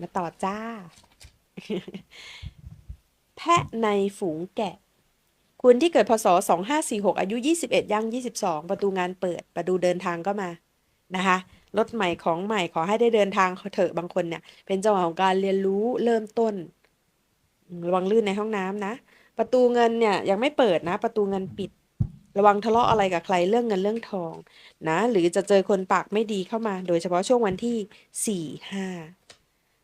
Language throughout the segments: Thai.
มาต่อจ้า แพะในฝูงแกะ คุณที่เกิดพศ 2546 อายุ 21ย่าง22 ประตูงานเปิด ประตูเดินทางก็มานะคะรถใหม่ของใหม่ขอให้ได้เดินทางเถอะบางคนเนี่ย เป็นจังหวะของการเรียนรู้เริ่มต้น ระวังลื่นในห้องน้ำนะ ประตูเงินเนี่ยยังไม่เปิดนะ ประตูเงินปิด ระวังทะเลาะอะไรกับใครเรื่องเงินเรื่องทอง นะ หรือจะเจอคนปากไม่ดีเข้ามา โดยเฉพาะช่วงวันที่4 5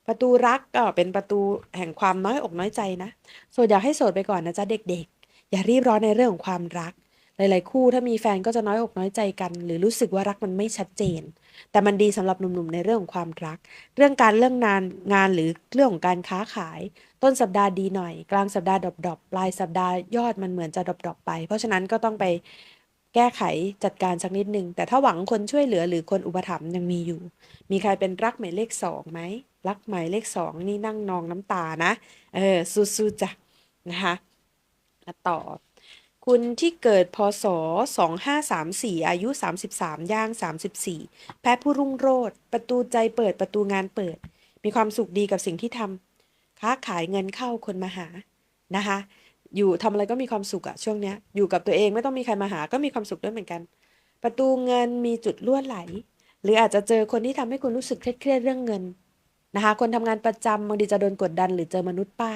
ประตูรักก็เป็นประตูแห่งความน้อยอกน้อยใจนะโสดอยากให้โสดไปก่อนนะจ๊ะเด็กๆ อย่ารีบร้อนในเรื่องของความรัก หลายๆคู่ถ้ามีแฟนก็จะน้อยอกน้อยใจกัน หรือรู้สึกว่ารักมันไม่ชัดเจน แต่มันดีสำหรับหนุ่มๆในเรื่องของความรัก เรื่องการเรื่องงานงานหรือเรื่องของการค้าขาย ต้นสัปดาห์ดีหน่อย กลางสัปดาห์ดรอปๆปลายสัปดาห์ยอดมันเหมือนจะดรอปๆไป เพราะฉะนั้นก็ต้องไป แก้ไขจัดการสักนิดนึงแต่ถ้าหวังคนช่วยเหลือหรือคนอุปถัมภ์ยังมีอยู่ มีใครเป็นรักหมายเลขสองไหมรักหมายเลขสองนี่นั่งนองน้ำตานะ เออสู้ๆจ้ะนะคะมาต่อ คุณที่เกิดพศ 2534 อายุ 33 ย่าง 34 แพทย์ผู้รุ่งโรจน์ประตูใจเปิดประตูงานเปิด มีความสุขดีกับสิ่งที่ทำค้าขายเงินเข้าคนมาหานะคะ อยู่ทำอะไรก็มีความสุขอะช่วงเนี้ยอยู่กับตัวเองไม่ต้องมีใครมาหาก็มีความสุขด้วยเหมือนกัน ประตูเงินมีจุดล่วไหล หรืออาจจะเจอคนที่ทำให้คุณรู้สึกเครียดเรื่องเงินนะคะ คนทำงานประจำบางทีจะโดนกดดัน หรือเจอมนุษย์ป้า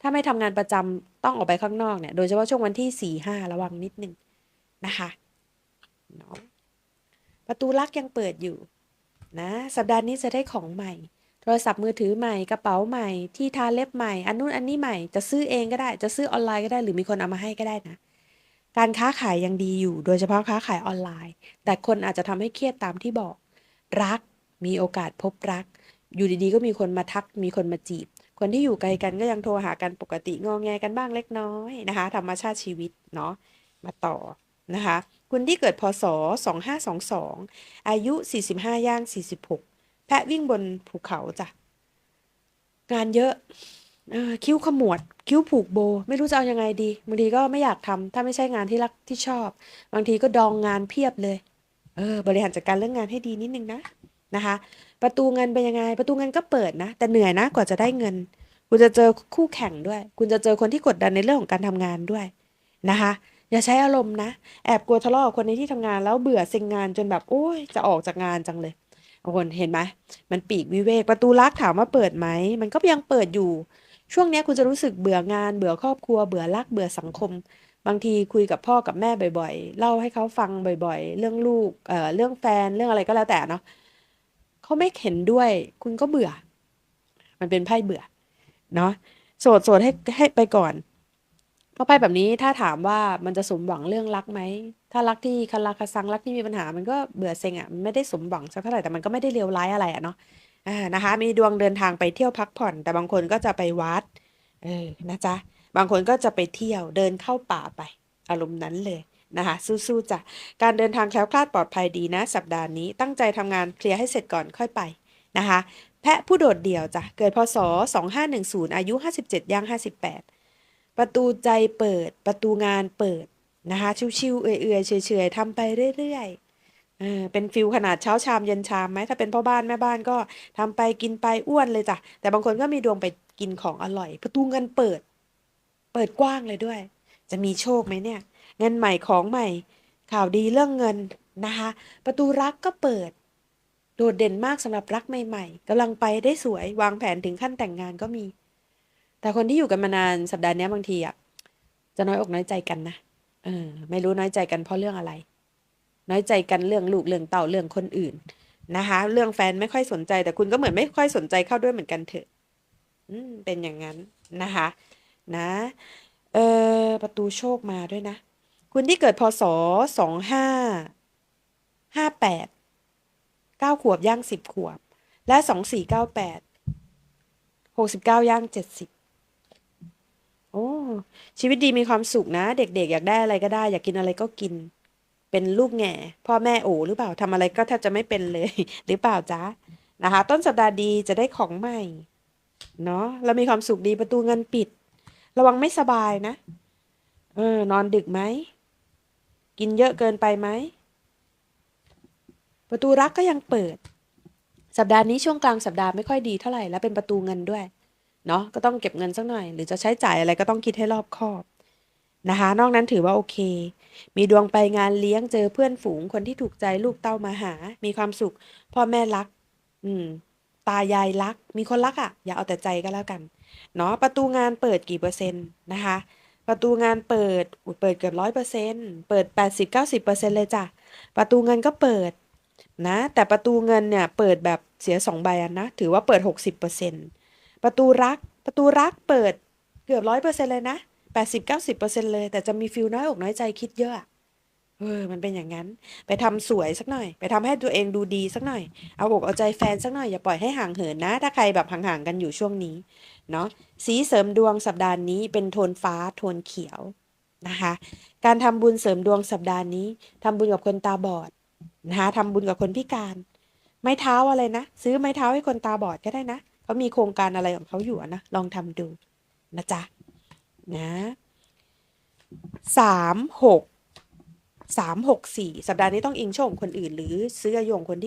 ถ้าไม่ทำงานประจำต้องออกไปข้างนอกเนี่ยโดยเฉพาะช่วงวันที่สี่ห้าระวังนิดนึงนะคะเนาะประตูลักยังเปิดอยู่นะสัปดาห์นี้จะได้ของใหม่ รศัพท์มือถือใหม่กระเป๋าใหม่ ที่ทาเล็บใหม่อันนู้นอันนี้ใหม่จะซื้อเองก็ได้ จะซื้อออนไลน์ก็ได้หรือมีคนเอามาให้ก็ได้นะ การค้าขายยังดีอยู่ โดยเฉพาะค้าขายออนไลน์ แต่คนอาจจะทำให้เครียดตามที่บอก รักมีโอกาสพบรัก อยู่ดีๆ ก็มีคนมาทักมีคนมาจีบ คนที่อยู่ไกลกันก็ยังโทรหากันปกติงอแงกันบ้างเล็กน้อยนะคะ ธรรมชาติชีวิตเนาะมาต่อนะคะคุณที่เกิดพศ 2522 อายุ 45 ย่าง 46 แพะวิ่งบนภูเขาจ้ะงานเยอะออคิ้วขมวด คิ้วผูกโบ ไม่รู้จะเอายังไงดีบางทีก็ไม่อยากทำถ้าไม่ใช่งานที่รักที่ชอบ บางทีก็ดองงานเพียบเลยเออบริหารจัดการเรื่องงานให้ดีนิดนึงนะนะคะ ประตูเงินเป็นยังไง ประตูเงินก็เปิดนะ แต่เหนื่อยนะกว่าจะได้เงิน คุณจะเจอคู่แข่งด้วย คุณจะเจอคนที่กดดันในเรื่องของการทำงานด้วยนะคะ อย่าใช้อารมณ์นะ แอบกลัวทะเลาะกับคนในที่ทำงานแล้วเบื่อเซ็งงานจนแบบโอ้ยจะออกจากงานจังเลย คนเห็นไหมมันปีกวิเวกประตูลักถามว่าเปิดไหมมันก็ยังเปิดอยู่ ช่วงนี้คุณจะรู้สึกเบื่องาน เบื่อครอบครัว เบื่อรักเบื่อสังคม บางทีคุยกับพ่อกับแม่บ่อย ๆ เล่าให้เขาฟังบ่อยๆ เรื่องลูกเอ่อเรื่องแฟนเรื่องอะไรก็แล้วแต่เนาะเขาไม่เห็นด้วย คุณก็เบื่อ มันเป็นไพ่เบื่อ เนาะโสดโสดให้ให้ไปก่อน เพราะไพ่แบบนี้ถ้าถามว่ามันจะสมหวังเรื่องรักไหม ถ้ารักที่คาราคาซังรักที่มีปัญหา มันก็เบื่อเซ็งอะมันไม่ได้สมหวังสักเท่าไหร่แต่มันก็ไม่ได้เลวร้ายอะไรอะเนาะอ่านะคะ มีดวงเดินทางไปเที่ยวพักผ่อน แต่บางคนก็จะไปวัดเออนะจ๊ะบางคนก็จะไปเที่ยวเดินเข้าป่าไป อารมณ์นั้นเลยนะคะสู้ๆจ้ะการเดินทางแคล้วคลาดปลอดภัยดีนะ สัปดาห์นี้ตั้งใจทำงานเคลียร์ให้เสร็จก่อนค่อยไปนะคะ แพะผู้โดดเดี่ยวจ้ะเกิดพศ2510 อายุ 57ย่าง58 ประตูใจเปิด ประตูงานเปิดนะคะ ชิวๆเอื่อยๆเฉยๆทำไปเรื่อยๆเออเป็นฟิลขนาดเช้าชามเย็นชามไหมถ้าเป็นพ่อบ้านแม่บ้านก็ทำไปกินไปอ้วนเลยจ้ะแต่บางคนก็มีดวงไปกินของอร่อย ประตูเงินเปิด เปิดกว้างเลยด้วย จะมีโชคไหมเนี่ย เงินใหม่ของใหม่ ข่าวดีเรื่องเงินนะคะ ประตูรักก็เปิด โดดเด่นมากสำหรับรักใหม่ ๆกำลังไปได้สวยวางแผนถึงขั้นแต่งงานก็มี แต่คนที่อยู่กันมานานสัปดาห์นี้บางทีอะจะน้อยอกน้อยใจกันนะเออ ไม่รู้น้อยใจกันเพราะเรื่องอะไร น้อยใจกันเรื่องลูกเรื่องเต่าเรื่องคนอื่นนะคะ เรื่องแฟนไม่ค่อยสนใจ แต่คุณก็เหมือนไม่ค่อยสนใจเข้าด้วยเหมือนกันเถอะ อืม เป็นอย่างนั้นนะคะ นะ เออประตูโชคมาด้วยนะ คุณที่เกิดพศสองห้าห้าแปดเก้าขวบย่างสิบขวบ และสองสี่เก้าแปดหกสิบเก้าย่างเจ็ดสิบ อ้ชีวิตดีมีความสุขนะ เด็กๆ อยากได้อะไรก็ได้ อยากกินอะไรก็กิน เป็นลูกแง่พ่อแม่โอหรือเปล่าทำอะไรก็แทบจะไม่เป็นเลย หรือเปล่าจ๊ะนะคะ ต้นสัปดาห์ดีจะได้ของใหม่เนาะเรามีความสุขดีประตูเงินปิด ระวังไม่สบายนะ เออ นอนดึกไหม กินเยอะเกินไปไหม ประตูรักก็ยังเปิด สัปดาห์นี้ช่วงกลางสัปดาห์ไม่ค่อยดีเท่าไหร่ และเป็นประตูเงินด้วย เนาะก็ต้องเก็บเงินสักหน่อย หรือจะใช้จ่ายอะไรก็ต้องคิดให้รอบคอบนะคะ นอกนั้นถือว่าโอเค มีดวงไปงานเลี้ยงเจอเพื่อนฝูงคนที่ถูกใจลูกเต้ามาหา มีความสุข พ่อแม่รัก อืม ตายายรัก มีคนรักอะ่ะ อย่าเอาแต่ใจก็แล้วกัน เนาะประตูงานเปิดกี่เปอร์เซ็นต์นะคะ ประตูงานเปิดอุยเปิดเกือบร้อยเปอร์เซ็นต์เปิดแปดสิบเก้าสิบเปอร์เซ็นต์เลยจ้ะ ประตูเงินก็เปิด นะ แต่ประตูเงินเนี่ย เปิดแบบเสียสองใบอะนะ ถือว่าเปิดหกสิบเปอร์เซ็นต์ ประตูรัก ประตูรักเปิดเกือบร้อยเปอร์เซ็นเลยนะแปดสิบเก้าสิบเปอร์เซ็นเลย แต่จะมีฟิลน้อยอกน้อยใจคิดเยอะเออมันเป็นอย่างนั้น ไปทำสวยสักหน่อย ไปทำให้ตัวเองดูดีสักหน่อย เอาอกเอาใจแฟนสักหน่อยอย่าปล่อยให้ห่างเหินนะ ถ้าใครแบบห่างๆกันอยู่ช่วงนี้ เนาะสีเสริมดวงสัปดาห์นี้เป็นโทนฟ้าโทนเขียวนะคะ การทำบุญเสริมดวงสัปดาห์นี้ทำบุญกับคนตาบอดนะคะทำบุญกับคนพิการ ไม้เท้าอะไรนะ ซื้อไม้เท้าให้คนตาบอดก็ได้นะ เขามีโครงการอะไรของเขาอยู่นะลองทำดูนะจ๊ะนะสามหกสามหกสี่สัปดาห์นี้ต้องอิงโชคคนอื่น หรือซื้ออายุของคนที่